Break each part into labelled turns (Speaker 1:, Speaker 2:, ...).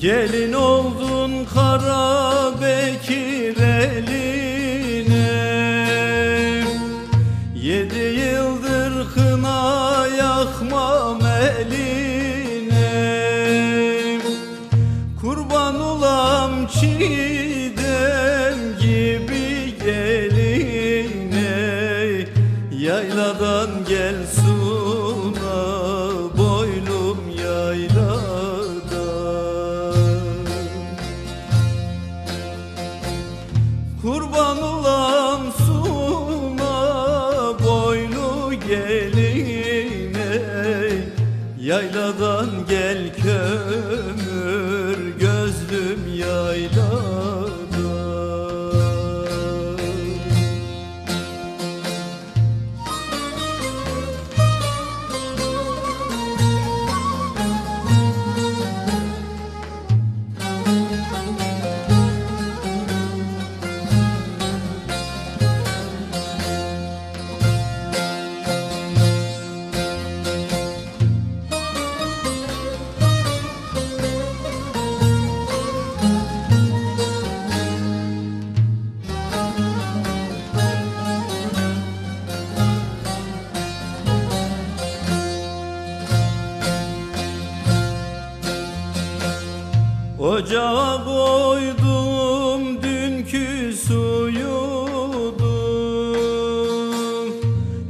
Speaker 1: Gelin oldun kara Bekir eline. Yedi yıldır kına yakmam eline. Kurban olam çiğdem Yayladan gel kömür gözlüm yayladan Ocağa koydum dünkü suyudu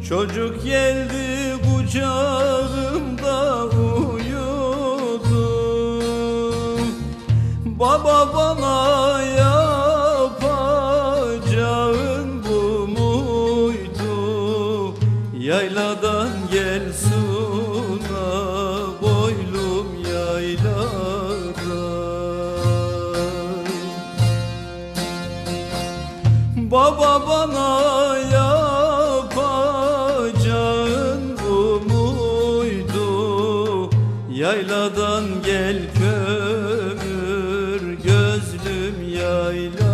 Speaker 1: Çocuk geldi kucağımda uyudu Baba bana yapacağın bu muydu? Yayladan gel Baba bana yapacağın bu muydu? Yayladan gel kömür gözlüm yayla